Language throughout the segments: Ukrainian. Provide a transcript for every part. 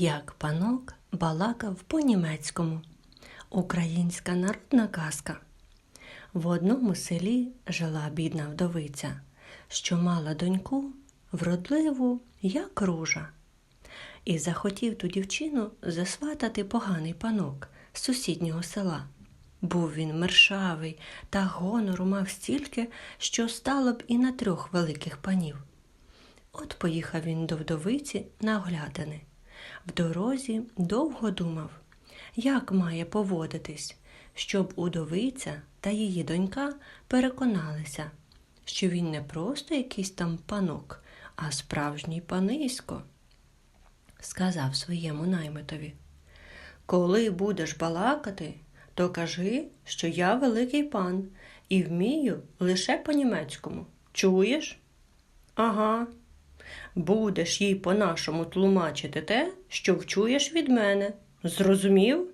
Як панок балакав по-німецькому. Українська народна казка. В одному селі жила бідна вдовиця, що мала доньку вродливу, як ружа. І захотів ту дівчину засватати поганий панок з сусіднього села. Був він мершавий та гонору мав стільки, що стало б і на трьох великих панів. От поїхав він до вдовиці на оглядини. В дорозі довго думав, як має поводитись, щоб удовиця та її донька переконалися, що він не просто якийсь там панок, а справжній панисько. Сказав своєму наймитові. Коли будеш балакати, то кажи, що я великий пан і вмію лише по-німецькому. Чуєш? Ага. Будеш їй по-нашому тлумачити те, що вчуєш від мене. Зрозумів?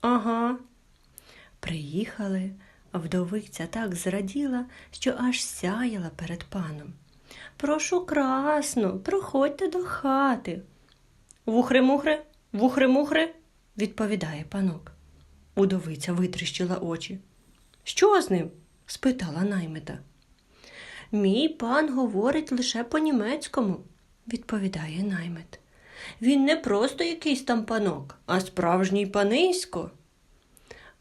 Ага. Приїхали, вдовиця так зраділа, що аж сяяла перед паном. Прошу красно, проходьте до хати. Вухри-мухри, вухри-мухри, відповідає панок. Удовиця витріщила очі. Що з ним? спитала наймита. Мій пан говорить лише по-німецькому, відповідає наймит. Він не просто якийсь там панок, а справжній панисько.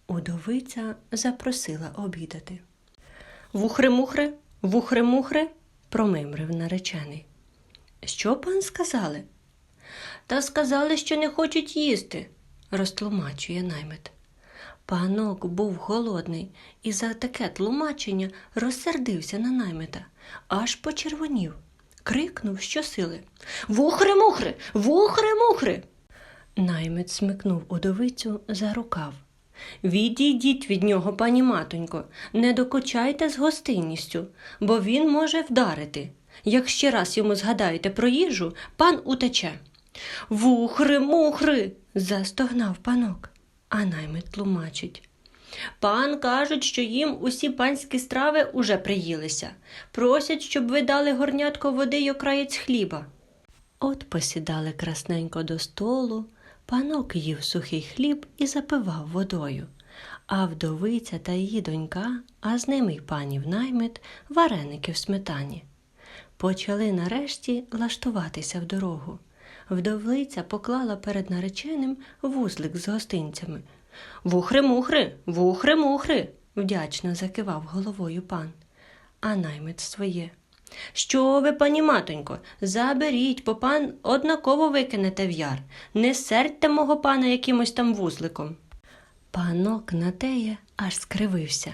Удовиця запросила обідати. Вухри-мухри, вухри-мухри, промимрив наречений. Що пан сказали? Та сказали, що не хочуть їсти, розтлумачує наймит. Панок був голодний і за таке тлумачення розсердився на наймита, аж почервонів, крикнув щосили Вухри-мухри, вухри-мухри. Наймит смикнув удовицю за рукав. Відійдіть від нього, пані матонько, не докучайте з гостинністю, бо він може вдарити. Як ще раз йому згадаєте про їжу, пан утече. Вухри, мухри. застогнав панок, а наймит тлумачить. Пан кажуть, що їм усі панські страви уже приїлися. Просять, щоб ви дали горнятко води й окраєць хліба. От посідали красненько до столу, панок їв сухий хліб і запивав водою, а вдовиця та її донька, а з ними й панів наймит, вареники в сметані. Почали нарешті лаштуватися в дорогу. Вдовиця поклала перед нареченим вузлик з гостинцями. Вухри-мухри, вухри-мухри, вдячно закивав головою пан. А наймит своє. Що ви, пані матонько, заберіть, бо пан однаково викинете в яр. Не сердьте мого пана якимось там вузликом. Панок на теє аж скривився.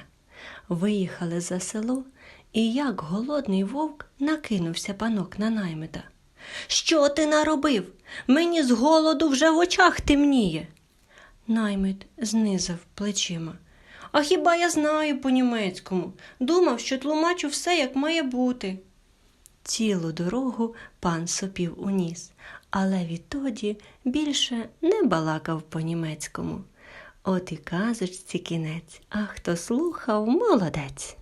Виїхали за село, і як голодний вовк накинувся панок на наймита. Що ти наробив? Мені з голоду вже в очах темніє. Наймит знизав плечима. А хіба я знаю по-німецькому? Думав, що тлумачу все, як має бути. Цілу дорогу пан сопів у ніс, але відтоді більше не балакав по-німецькому. От і казочці кінець, а хто слухав, молодець.